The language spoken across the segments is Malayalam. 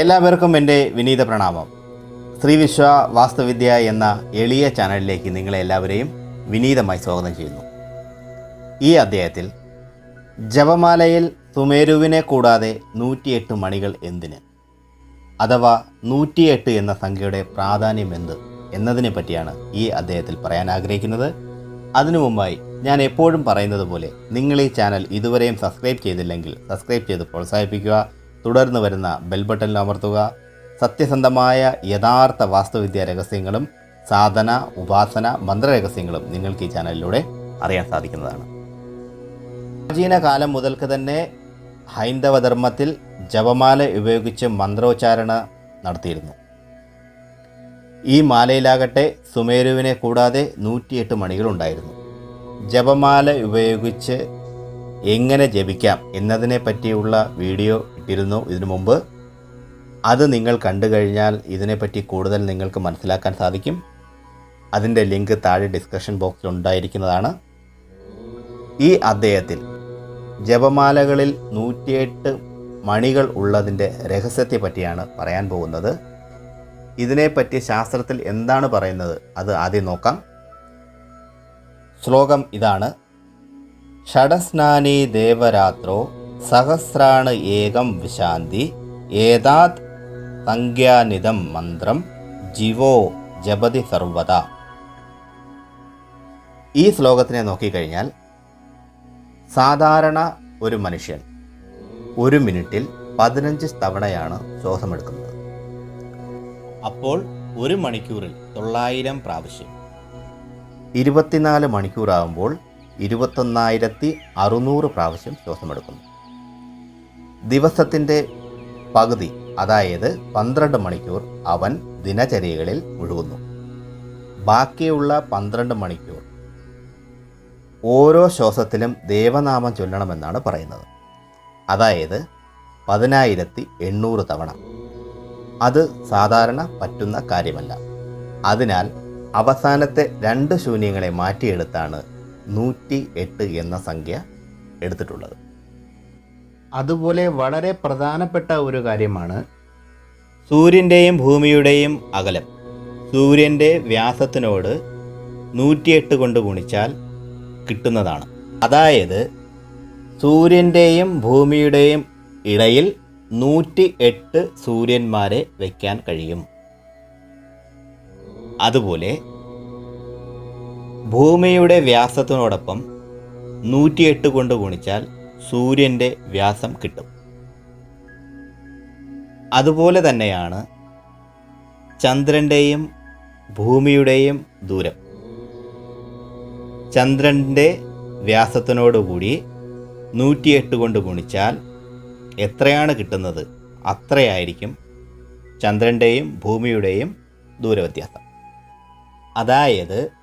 എല്ലാവർക്കും എന്റെ വിനീത പ്രണാമം. ശ്രീവിശ്വ വാസ്തുവിദ്യ എന്ന എളിയ ചാനലിലേക്ക് നിങ്ങളെ എല്ലാവരെയും വിനീതമായി സ്വാഗതം ചെയ്യുന്നു. ഈ അധ്യായത്തിൽ ജപമാലയിൽ സുമേരുവിനെ കൂടാതെ നൂറ്റിയെട്ട് മണികൾ എന്തിന്? അഥവാ നൂറ്റിയെട്ട് എന്ന സംഖ്യയുടെ പ്രാധാന്യം എന്ത് എന്നതിനെ പറ്റിയാണ് ഈ അദ്ദേഹത്തിൽ പറയാൻ ആഗ്രഹിക്കുന്നത്. അതിനു മുമ്പായി ഞാൻ എപ്പോഴും പറയുന്നത് പോലെ നിങ്ങൾ ഈ ചാനൽ ഇതുവരെയും സബ്സ്ക്രൈബ് ചെയ്തില്ലെങ്കിൽ സബ്സ്ക്രൈബ് ചെയ്ത് പ്രോത്സാഹിപ്പിക്കുക. തുടർന്ന് വരുന്ന ബെൽ ബട്ടണിൽ അമർത്തുക. സത്യസന്ധമായ യഥാർത്ഥ വാസ്തുവിദ്യ രഹസ്യങ്ങളും സാധന ഉപാസന മന്ത്രരഹസ്യങ്ങളും നിങ്ങൾക്ക് ഈ ചാനലിലൂടെ അറിയാൻ സാധിക്കുന്നതാണ്. പ്രാചീന കാലം മുതൽക്ക് തന്നെ ഹൈന്ദവ ധർമ്മത്തിൽ ജപമാല ഉപയോഗിച്ച് മന്ത്രോച്ചാരണ നടത്തിയിരുന്നു. ഈ മാലയിലാകട്ടെ സുമേരുവിനെ കൂടാതെ നൂറ്റിയെട്ട് മണികളുണ്ടായിരുന്നു. ജപമാല ഉപയോഗിച്ച് എങ്ങനെ ജപിക്കാം എന്നതിനെ പറ്റിയുള്ള വീഡിയോ ഇട്ടിരുന്നു ഇതിനു മുമ്പ്. അത് നിങ്ങൾ കണ്ടു കഴിഞ്ഞാൽ ഇതിനെപ്പറ്റി കൂടുതൽ നിങ്ങൾക്ക് മനസ്സിലാക്കാൻ സാധിക്കും. അതിന്റെ ലിങ്ക് താഴെ ഡിസ്കഷൻ ബോക്സിൽ ഉണ്ടായിരിക്കുന്നതാണ്. ഈ അദ്ദേഹത്തിൽ ജപമാലകളിൽ നൂറ്റിയെട്ട് മണികൾ ഉള്ളതിന്റെ രഹസ്യത്തെ പറ്റിയാണ് പറയാൻ പോകുന്നത്. ഇതിനെപ്പറ്റി ശാസ്ത്രത്തിൽ എന്താണ് പറയുന്നത്? അത് ആദ്യം നോക്കാം. ശ്ലോകം ഇതാണ്. ഷഡസ്നാനി ദേവരാത്രോ സഹസ്രാണ് ഏകം വിശാന്തി ഏതാത് സംഖ്യാനിതം മന്ത്രം ജിവോ ജപതി സർവത. ഈ ശ്ലോകത്തിനെ നോക്കിക്കഴിഞ്ഞാൽ സാധാരണ ഒരു മനുഷ്യൻ ഒരു മിനിറ്റിൽ പതിനഞ്ച് തവണയാണ് ശ്വാസമെടുക്കുന്നത്. അപ്പോൾ ഒരു മണിക്കൂറിൽ തൊള്ളായിരം പ്രാവശ്യം. ഇരുപത്തിനാല് മണിക്കൂറാകുമ്പോൾ ഇരുപത്തൊന്നായിരത്തി അറുന്നൂറ് പ്രാവശ്യം ശ്വാസമെടുക്കുന്നു. ദിവസത്തിന്റെ പകുതി അതായത് പന്ത്രണ്ട് മണിക്കൂർ അവൻ ദിനചര്യകളിൽ മുഴുകുന്നു. ബാക്കിയുള്ള പന്ത്രണ്ട് മണിക്കൂർ ഓരോ ശ്വാസത്തിലും ദേവനാമം ചൊല്ലണമെന്നാണ് പറയുന്നത്. അതായത് പതിനായിരത്തി എണ്ണൂറ് തവണ. അത് സാധാരണ പറ്റുന്ന കാര്യമല്ല. അതിനാൽ അവസാനത്തെ രണ്ട് ശൂന്യങ്ങളെ മാറ്റിയെടുത്താണ് നൂറ്റി എട്ട് എന്ന സംഖ്യ എടുത്തിട്ടുള്ളത്. അതുപോലെ വളരെ പ്രധാനപ്പെട്ട ഒരു കാര്യമാണ് സൂര്യന്റെയും ഭൂമിയുടെയും അകലം. സൂര്യന്റെ വ്യാസത്തിനോട് നൂറ്റിയെട്ട് കൊണ്ട് ഗുണിച്ചാൽ കിട്ടുന്നതാണ്. അതായത് സൂര്യന്റെയും ഭൂമിയുടെയും ഇടയിൽ നൂറ്റി എട്ട് സൂര്യന്മാരെ വയ്ക്കാൻ കഴിയും. അതുപോലെ ഭൂമിയുടെ വ്യാസത്തിനോടൊപ്പം നൂറ്റിയെട്ട് കൊണ്ട് ഗുണിച്ചാൽ സൂര്യന്റെ വ്യാസം കിട്ടും. അതുപോലെ തന്നെയാണ് ചന്ദ്രന്റെയും ഭൂമിയുടെയും ദൂരം. ചന്ദ്രന്റെ വ്യാസത്തിനോടുകൂടി നൂറ്റിയെട്ട് കൊണ്ട് ഗുണിച്ചാൽ എത്രയാണ് കിട്ടുന്നത്? അത്രയായിരിക്കും ചന്ദ്രന്റെയും ഭൂമിയുടെയും ദൂരവ്യത്യാസം. അതായത്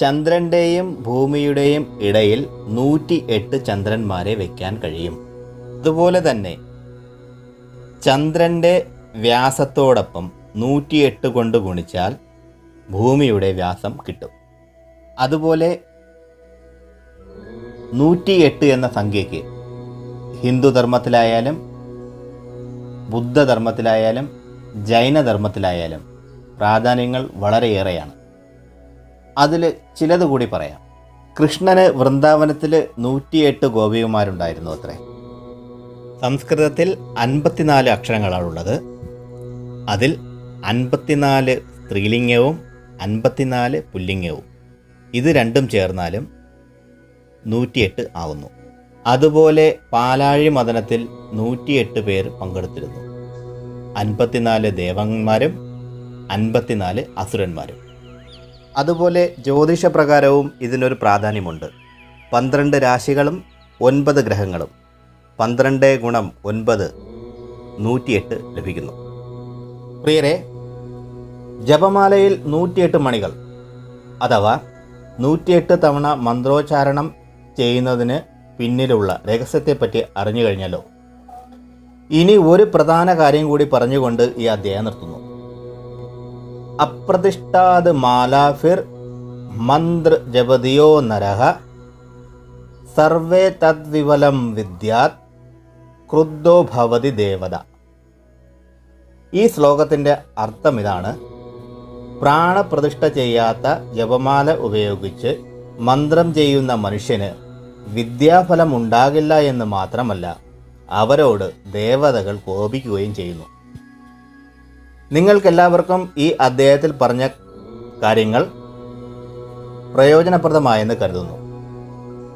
ചന്ദ്രന്റെയും ഭൂമിയുടെയും ഇടയിൽ നൂറ്റി എട്ട് ചന്ദ്രന്മാരെ വയ്ക്കാൻ കഴിയും. അതുപോലെ തന്നെ ചന്ദ്രന്റെ വ്യാസത്തോടൊപ്പം നൂറ്റിയെട്ട് കൊണ്ട് ഗുണിച്ചാൽ ഭൂമിയുടെ വ്യാസം കിട്ടും. അതുപോലെ നൂറ്റിയെട്ട് എന്ന സംഖ്യയ്ക്ക് ഹിന്ദുധർമ്മത്തിലായാലും ബുദ്ധധർമ്മത്തിലായാലും ജൈനധർമ്മത്തിലായാലും പ്രാധാന്യങ്ങൾ വളരെയേറെയാണ്. അതിൽ ചിലത് കൂടി പറയാം. കൃഷ്ണന് വൃന്ദാവനത്തിൽ നൂറ്റിയെട്ട് ഗോപികമാരുണ്ടായിരുന്നു അത്രേ. സംസ്കൃതത്തിൽ അൻപത്തിനാല് അക്ഷരങ്ങളാണുള്ളത് അതിൽ അൻപത്തിനാല് സ്ത്രീലിംഗവും അൻപത്തിനാല് പുല്ലിംഗവും. ഇത് രണ്ടും ചേർന്നാലും നൂറ്റിയെട്ട് ആവുന്നു. അതുപോലെ പാലാഴി മദനത്തിൽ നൂറ്റിയെട്ട് പേർ പങ്കെടുത്തിരുന്നു. അൻപത്തിനാല് ദേവന്മാരും അൻപത്തിനാല് അസുരന്മാരും. അതുപോലെ ജ്യോതിഷപ്രകാരവും ഇതിനൊരു പ്രാധാന്യമുണ്ട്. പന്ത്രണ്ട് രാശികളും ഒൻപത് ഗ്രഹങ്ങളും. പന്ത്രണ്ട് ഗുണം ഒൻപത് നൂറ്റിയെട്ട് ലഭിക്കുന്നു. പ്രിയരെ ജപമാലയിൽ നൂറ്റിയെട്ട് മണികൾ അഥവാ നൂറ്റിയെട്ട് തവണ മന്ത്രോച്ചാരണം ചെയ്യുന്നതിന് പിന്നിലുള്ള രഹസ്യത്തെപ്പറ്റി അറിഞ്ഞു കഴിഞ്ഞല്ലോ. ഇനി ഒരു പ്രധാന കാര്യം കൂടി പറഞ്ഞുകൊണ്ട് ഈ അധ്യായം നിർത്തുന്നു. അപ്രതിഷ്ഠാത് മാലാഫിർ മന്ത്ര ജപതിയോ നരഹ. സർവേ തദ്വിവലം വിദ്യാത് ക്രുദ്ധോ ഭവതി ദേവത. ഈ ശ്ലോകത്തിന്റെ അർത്ഥം ഇതാണ്. പ്രാണപ്രതിഷ്ഠ ചെയ്യാത്ത ജപമാല ഉപയോഗിച്ച് മന്ത്രം ചെയ്യുന്ന മനുഷ്യന് വിദ്യാഫലം ഉണ്ടാകില്ല എന്ന് മാത്രമല്ല അവരോട് ദേവതകൾ കോപിക്കുകയും ചെയ്യുന്നു. നിങ്ങൾക്കെല്ലാവർക്കും ഈ അദ്ദേഹത്തിൽ പറഞ്ഞ കാര്യങ്ങൾ പ്രയോജനപ്രദമായെന്ന് കരുതുന്നു.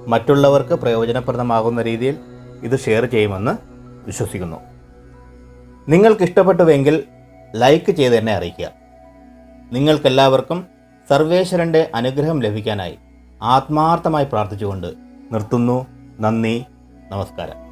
മറ്റുള്ളവർക്ക് പ്രയോജനപ്രദമാകുന്ന രീതിയിൽ ഇത് ഷെയർ ചെയ്യുമെന്ന് വിശ്വസിക്കുന്നു. നിങ്ങൾക്കിഷ്ടപ്പെട്ടുവെങ്കിൽ ലൈക്ക് ചെയ്ത് എന്നെ അറിയിക്കുക. നിങ്ങൾക്കെല്ലാവർക്കും സർവേശ്വരന്റെ അനുഗ്രഹം ലഭിക്കാനായി ആത്മാർത്ഥമായി പ്രാർത്ഥിച്ചുകൊണ്ട് നിർത്തുന്നു. നന്ദി. നമസ്കാരം.